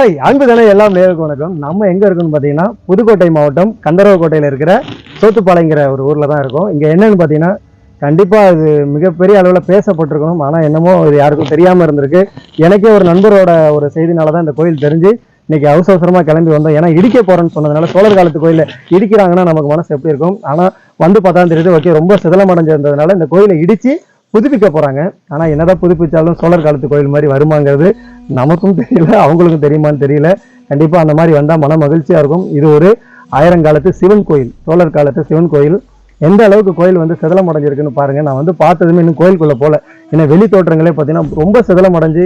Hi அன்பு தானே எல்லாம் நேருக்கு வணக்கம். நம்ம எங்கே இருக்கோம்னு பார்த்தீங்கன்னா புதுக்கோட்டை மாவட்டம் கந்தரவக்கோட்டையில் இருக்கிற சோத்துப்பாளையங்கிற ஒரு ஊரில் தான் இருக்கும். இங்கே என்னன்னு பார்த்தீங்கன்னா கண்டிப்பாக அது மிகப்பெரிய அளவில் பேசப்பட்டிருக்கணும். ஆனால் என்னமோ இது யாருக்கும் தெரியாமல் இருந்திருக்கு. எனக்கே ஒரு நண்பரோட ஒரு செய்தினால தான் இந்த கோயில் தெரிஞ்சு இன்னைக்கு அவசர அவசரமாக கிளம்பி வந்தோம். ஏன்னா இடிக்க போகிறேன்னு சொன்னதுனால சோழர் காலத்து கோயிலில் இடிக்கிறாங்கன்னா நமக்கு மனசு எப்படி இருக்கும்? ஆனால் வந்து பார்த்தா தெரியுது ஓகே ரொம்ப சிதலமடைஞ்சிருந்ததுனால இந்த கோயிலை இடித்து புதுப்பிக்க போகிறாங்க ஆனால் என்னதான் புதுப்பிச்சாலும் சோழர் காலத்து கோயில் மாதிரி வருமாங்கிறது நமக்கும் தெரியல அவங்களுக்கும் தெரியுமான்னு தெரியல. கண்டிப்பாக அந்த மாதிரி வந்தால் மன மகிழ்ச்சியாக இருக்கும். இது ஒரு ஆயிரங்காலத்து சிவன் கோயில் சோழர் காலத்து சிவன் கோயில். எந்த அளவுக்கு கோயில் வந்து சிதலம் அடைஞ்சிருக்குன்னு பாருங்கள் நான் வந்து பார்த்ததுமே இன்னும் கோயிலுக்குள்ளே போகல ஏன்னா வெளி தோற்றங்களே பார்த்தீங்கன்னா ரொம்ப சிதலம் அடைஞ்சு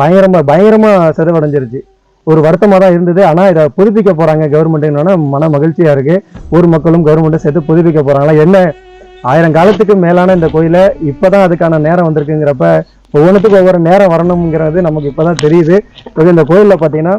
பயங்கரமாக பயங்கரமாக சிதவடைஞ்சிருச்சு ஒரு வருத்தமாக தான் இருந்தது. ஆனால் இதை புதுப்பிக்க போகிறாங்க கவர்மெண்ட்னு மன மகிழ்ச்சியாக இருக்குது ஊர் மக்களும் கவர்மெண்ட்டும் சேர்த்து புதுப்பிக்க போகிறாங்களா என்ன? ஆயிரம் காலத்துக்கு மேலான இந்த கோயிலை இப்போ தான் அதுக்கான நேரம் வந்திருக்குங்கிறப்ப ஒவ்வொன்றுத்துக்கும் ஒவ்வொரு நேரம் வரணுங்கிறது நமக்கு இப்போதான் தெரியுது. இந்த கோயிலில் பார்த்தீங்கன்னா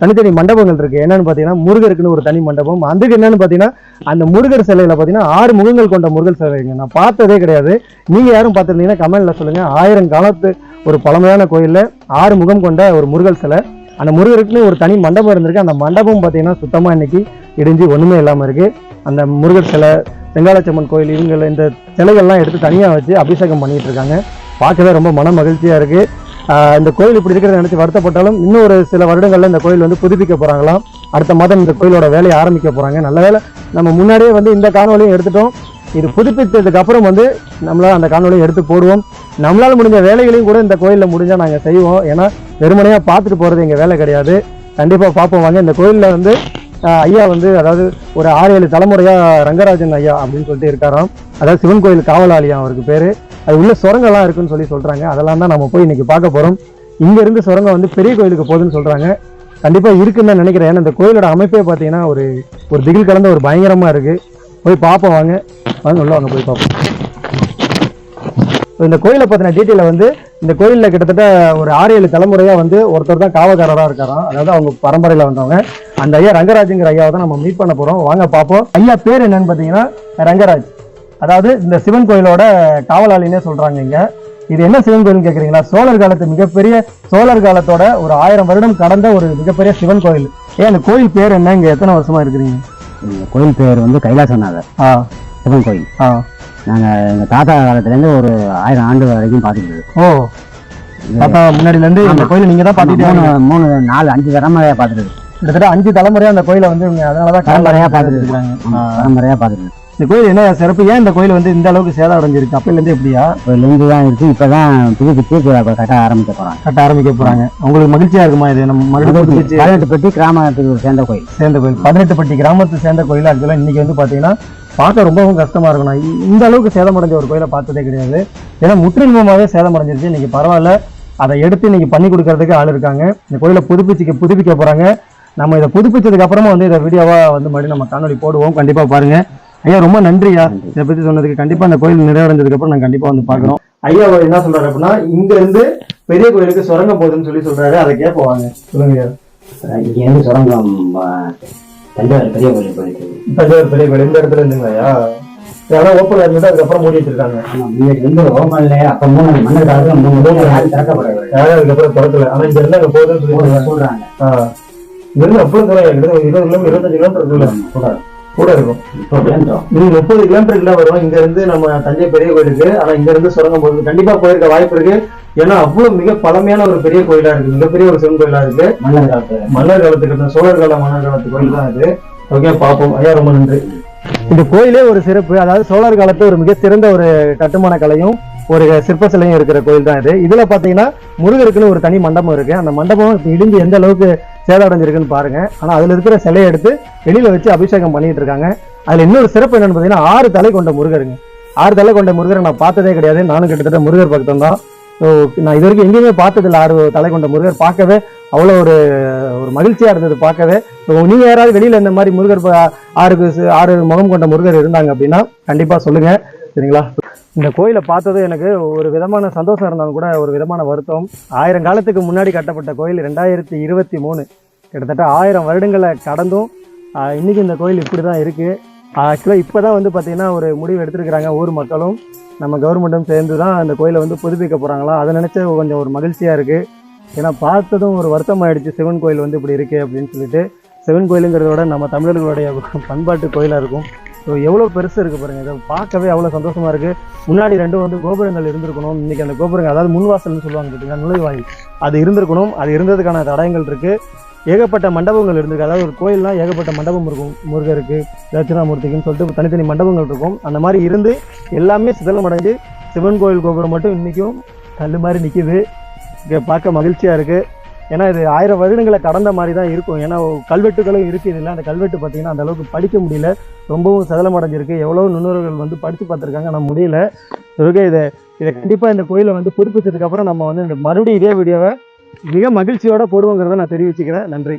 தனித்தனி மண்டபங்கள் இருக்கு. என்னன்னு பார்த்தீங்கன்னா முருகருக்குன்னு ஒரு தனி மண்டபம். அதுக்கு என்னன்னு பார்த்தீங்கன்னா அந்த முருகர் சிலையில பார்த்தீங்கன்னா ஆறு முகங்கள் கொண்ட முருகர் சிலைங்க நான் பார்த்ததே கிடையாது. நீங்க யாரும் பார்த்துருந்தீங்கன்னா கமெண்ட்ல சொல்லுங்க. ஆயிரம் காலத்து ஒரு பழமையான கோயிலில் ஆறு முகம் கொண்ட ஒரு முருகர் சிலை. அந்த முருகருக்குன்னு ஒரு தனி மண்டபம் இருந்திருக்கு. அந்த மண்டபம் பார்த்தீங்கன்னா சுத்தமா இன்னைக்கு இடிஞ்சு ஒண்ணுமே இல்லாம இருக்கு. அந்த முருகர் சிலை செங்காலச்சம்மன் கோயில் இவங்க இந்த சிலைகள்லாம் எடுத்து தனியாக வச்சு அபிஷேகம் பண்ணிட்டு இருக்காங்க. பார்க்கவே ரொம்ப மன மகிழ்ச்சியாக இருக்குது இந்த கோயில் இப்படி இருக்கிறத நினச்சி வருத்தப்பட்டாலும் இன்னும் ஒரு சில வருடங்களில் இந்த கோயில் வந்து புதுப்பிக்க போகிறாங்களாம் அடுத்த மாதம் இந்த கோயிலோட வேலையை ஆரம்பிக்க போகிறாங்க நல்ல வேலை நம்ம முன்னாடியே வந்து இந்த காணொலியும் எடுத்துட்டோம். இது புதுப்பித்ததுக்கு அப்புறம் வந்து நம்மளால் அந்த காணொலியும் எடுத்து போடுவோம். நம்மளால் முடிஞ்ச வேலைகளையும் கூட இந்த கோயிலில் முடிஞ்சால் நாங்கள் செய்வோம். ஏன்னா வெறுமனையாக பார்த்துட்டு போகிறது எங்கள் வேலை கிடையாது. கண்டிப்பாக பார்ப்போம் வாங்க. இந்த கோயிலில் வந்து ஐயா வந்து அதாவது ஒரு ஆறு ஏழு தலைமுறையாக ரங்கராஜன் ஐயா அப்படின்னு சொல்லிட்டு இருக்காராம். அதாவது சிவன் கோயில் காவலாளியா அவருக்கு பேர். அது உள்ள சுரங்கம்லாம் இருக்குன்னு சொல்லி சொல்றாங்க. அதெல்லாம் தான் நம்ம போய் இன்னைக்கு பார்க்க போறோம். இங்க இருந்து சுரங்கம் வந்து பெரிய கோயிலுக்கு போகுதுன்னு சொல்றாங்க. கண்டிப்பா இருக்குன்னு தான் நினைக்கிறேன். ஏன்னா இந்த கோயிலோட அமைப்பே பார்த்தீங்கன்னா ஒரு ஒரு திகில் கலந்த ஒரு பயங்கரமா இருக்கு. போய் பார்ப்போம் வாங்க. வாங்க உள்ள வாங்க போய் பார்ப்போம். இந்த கோயிலை பத்தின டீட்டெயில வந்து இந்த கோயிலில் கிட்டத்தட்ட ஒரு ஆறு ஏழு தலைமுறையா வந்து ஒருத்தர் தான் காவக்காரராக இருக்காராம். அதாவது அவங்க பரம்பரையில் வந்தவங்க. அந்த ஐயா ரங்கராஜுங்கிற ஐயாவை தான் நம்ம மீட் பண்ண போறோம். வாங்க பார்ப்போம். ஐயா பேர் என்னன்னு பார்த்தீங்கன்னா ரங்கராஜ். அதாவது இந்த சிவன் கோயிலோட காவலாளினே சொல்றாங்க இங்க. இது என்ன சிவன் கோயில்னு கேக்குறீங்களா? சோழர் காலத்து மிகப்பெரிய சோழர் காலத்தோட ஒரு ஆயிரம் வருடம் கடந்த ஒரு மிகப்பெரிய சிவன் கோயில். ஏன் அந்த கோயில் பேர் என்ன? இங்க எத்தனை வருஷமா இருக்கிறீங்க? கோயில் பேர் வந்து கைலாசநாதர். ஆ. சிவன் கோயில். ஆ. நாங்கள் எங்கள் தாத்தா காலத்துலேருந்து ஒரு ஆயிரம் ஆண்டு வரைக்கும் பார்த்துக்கிட்டு. ஓ. தாத்தா முன்னாடில இருந்து இந்த கோயிலை நீங்க தான் பாத்துட்டு மூணு நாலு அஞ்சு தலைமுறையாக பார்த்துட்டு. கிட்டத்தட்ட அஞ்சு தலைமுறையா அந்த கோயிலை வந்து அதனாலதான் பரம்பரையா காவலாளியா பார்த்துட்டு இருக்காங்க பரம்பரையாக பார்த்துட்டு. இந்த கோயில் என்ன சிறப்பு? ஏன் இந்த கோயில் வந்து இந்த அளவுக்கு சேதம் அடைஞ்சிருக்கு? அப்பையில இருந்து எப்படியா? கோயிலேருந்து தான் இருக்குது இப்போ தான் புதுப்பிச்சு இப்போ கட்ட ஆரம்பிக்க போகிறாங்க கட்ட ஆரம்பிக்க போறாங்க. உங்களுக்கு மகிழ்ச்சியா இருக்குமா இது? நம்ம மறுபடியும் புதுப்பிச்சு பதினெட்டு பெட்டி கிராமத்துக்கு சேர்ந்த கோயில். சேர்ந்த கோயில். பதினெட்டுப்பட்டி கிராமத்தை சேர்ந்த கோயில் ஆக்சுவலாக இன்னைக்கு வந்து பார்த்தீங்கன்னா பார்க்க ரொம்பவும் கஷ்டமா இருக்கும் நான் இ- இந்த அளவுக்கு சேதமடைஞ்ச ஒரு கோயிலை பார்த்ததே கிடையாது. ஏன்னா முற்றிலுமாவே சேதமடைஞ்சிருச்சு இன்னைக்கு பரவாயில்ல. அதை எடுத்து இன்னைக்கு பண்ணி கொடுக்கறதுக்கு ஆள் இருக்காங்க. இந்த கோயிலை புதுப்பிச்சுக்க புதுப்பிக்க போறாங்க. நம்ம இதை புதுப்பிச்சதுக்கு அப்புறமா வந்து இதை வீடியோவா வந்து மறுபடியும் நம்ம காணொலி போடுவோம். கண்டிப்பா பாருங்க. ஐயா ரொம்ப நன்றியா? இதை பத்தி சொன்னதுக்கு கண்டிப்பா இந்த கோயில் நிறைவடைஞ்சதுக்கு அப்புறம் நான் கண்டிப்பா வந்து பாக்குறோம் ஐயா அவர் என்ன சொல்றாரு அப்படின்னா இங்க இருந்து பெரிய கோயிலுக்கு சுரங்க போகுதுன்னு சொல்லி சொல்றாரு. அதை கேட்போம் சொல்லுங்க ஐயா. இங்கேருந்து சுரங்கம் தஞ்சாவூர் பெரிய கோயில் போயிருக்கு தஞ்சாவூர் பெரிய கோயில் இந்த இடத்துல இருந்துங்கய்யா இதெல்லாம் ஓப்பன் இருந்தது அதுக்கப்புறம் மூடி வச்சிருக்காங்க. முன்னாடி வந்து ஓமல்ல அப்போ மூணு மன்னர் காலத்தில் மூணு கோயில் யாரும் திறக்கப்படவில்லை யாரும் அதுக்கப்புறம் திறக்கல. ஆனா இங்க இருந்து அங்க போகுதுன்னு சொல்லி சொல்றாங்க. இங்க இருந்து அவ்வளவு தூரம் இருபது கிலோமீட்டர் இருபத்தஞ்சு கிலோமீட்டர் இருக்குல்ல? கூட இருக்கும். இது முப்பது கிலோமீட்டர் கிட்ட வரும். இங்க இருந்து நம்ம தஞ்சை பெரிய கோயிலுக்கு ஆனா இங்க இருந்து சுரங்கம் போகுது கண்டிப்பா போயிருக்க வாய்ப்பு இருக்கு. ஏன்னா அவ்வளவு மிக பழமையான ஒரு பெரிய கோயிலா இருக்கு. மிகப்பெரிய ஒரு சிவன் கோயிலா இருக்கு. மன்னர் காலத்தில். மன்னர் காலத்துக்கு சோழர் கால மன்னர் காலத்து கோயில் தான் இது ஓகே பார்ப்போம். ஐயா ரொம்ப நன்றி. இந்த கோயிலே ஒரு சிறப்பு. அதாவது சோழர் காலத்து ஒரு மிக சிறந்த ஒரு கட்டுமான கலையும் ஒரு சிற்ப சிலையும் இருக்கிற கோயில் தான் இது. இதுல பாத்தீங்கன்னா முருகருக்குன்னு ஒரு தனி மண்டபம் இருக்கு. அந்த மண்டபம் இடிஞ்சு எந்த அளவுக்கு சேதம் பாருங்க. ஆனா அதுல இருக்கிற சிலையை எடுத்து வெளியில வச்சு அபிஷேகம் பண்ணிட்டு இருக்காங்க. அதுல இன்னொரு சிறப்பு என்னன்னு பாத்தீங்கன்னா ஆறு தலை கொண்ட முருகருங்க. ஆறு தலை கொண்ட முருகரை நான் பார்த்ததே கிடையாது. நானும் கிட்டத்தட்ட முருகர் பக்தன் தான். ஸோ நான் இது வரைக்கும் எங்கேயுமே பார்த்ததில்ல ஆறு தலை கொண்ட முருகர். பார்க்கவே அவ்வளோ ஒரு ஒரு மகிழ்ச்சியாக இருந்தது பார்க்கவே. ஸோ நீங்கள் யாராவது வெளியில் இந்த மாதிரி முருகர் ஆறு ஆறு முகம் கொண்ட முருகர் இருந்தாங்க அப்படின்னா கண்டிப்பாக சொல்லுங்கள் சரிங்களா? இந்த கோயிலை பார்த்தது எனக்கு ஒரு விதமான சந்தோஷம் இருந்தாலும் கூட ஒரு விதமான வருத்தம். ஆயிரம் காலத்துக்கு முன்னாடி கட்டப்பட்ட கோயில் ரெண்டாயிரத்தி இருபத்தி மூணு. கிட்டத்தட்ட ஆயிரம் வருடங்களை கடந்தும் இன்றைக்கி இந்த கோயில் இப்படி தான் இருக்குது ஆக்சுவலாக இப்போ தான் வந்து பார்த்திங்கன்னா ஒரு முடிவு எடுத்திருக்கிறாங்க ஊர் மக்களும். நம்ம கவர்மெண்ட்டும் சேர்ந்து தான் அந்த கோயிலை வந்து புதுப்பிக்க போகிறாங்களா அதை நினச்ச கொஞ்சம் ஒரு மகிழ்ச்சியாக இருக்குது ஏன்னா பார்த்ததும் ஒரு வருத்தம் ஆயிடுச்சு சிவன் கோயில் வந்து இப்படி இருக்குது அப்படின்னு சொல்லிட்டு. சிவன் கோயிலுங்கிறத விட நம்ம தமிழர்களுடைய பண்பாட்டு கோயிலாக இருக்கும். ஸோ எவ்வளோ பெருசு இருக்குது பாருங்கள் இதை பார்க்கவே அவ்வளோ சந்தோஷமாக இருக்குது முன்னாடி ரெண்டும் வந்து கோபுரங்கள் இருந்திருக்கணும். இன்றைக்கி அந்த கோபுரங்கள் அதாவது முன்வாசல்னு சொல்லுவாங்க பார்த்தீங்கன்னா நுழைவாயில். அது இருந்திருக்கணும். அது இருந்ததுக்கான தடயங்கள் இருக்குது ஏகப்பட்ட மண்டபங்கள் இருந்திருக்கு. அதாவது ஒரு கோயில்னா ஏகப்பட்ட மண்டபம் இருக்கும். முருகருக்கு தட்சிணாமூர்த்திக்குன்னு சொல்லிட்டு தனித்தனி மண்டபங்கள் இருக்கும். அந்த மாதிரி இருந்து எல்லாமே சிதலம் அடைஞ்சு சிவன் கோயில் கோபுரம் மட்டும் இன்றைக்கும் கல் மாதிரி நிற்கிது இங்கே பார்க்க மகிழ்ச்சியாக இருக்குது ஏன்னா இது ஆயிரம் வருடங்களை கடந்த மாதிரி தான் இருக்கும். ஏன்னா கல்வெட்டுகளும் இருக்குது இதில் அந்த கல்வெட்டு பார்த்தீங்கன்னா அந்த அளவுக்கு படிக்க முடியல. ரொம்பவும் சதலம் அடைஞ்சிருக்கு. எவ்வளோ நுண்ணுறவர்கள் வந்து படித்து பார்த்துருக்காங்க. ஆனால் முடியல. ஓகே இதை இதை கண்டிப்பாக இந்த கோயிலை வந்து புதுப்பிச்சதுக்கப்புறம் நம்ம வந்து இந்த மறுபடியும் இதே வீடியோவை மிக மகிழ்ச்சியோடு போடுவோங்கிறத நான் தெரிவிச்சுக்கிறேன். நன்றி.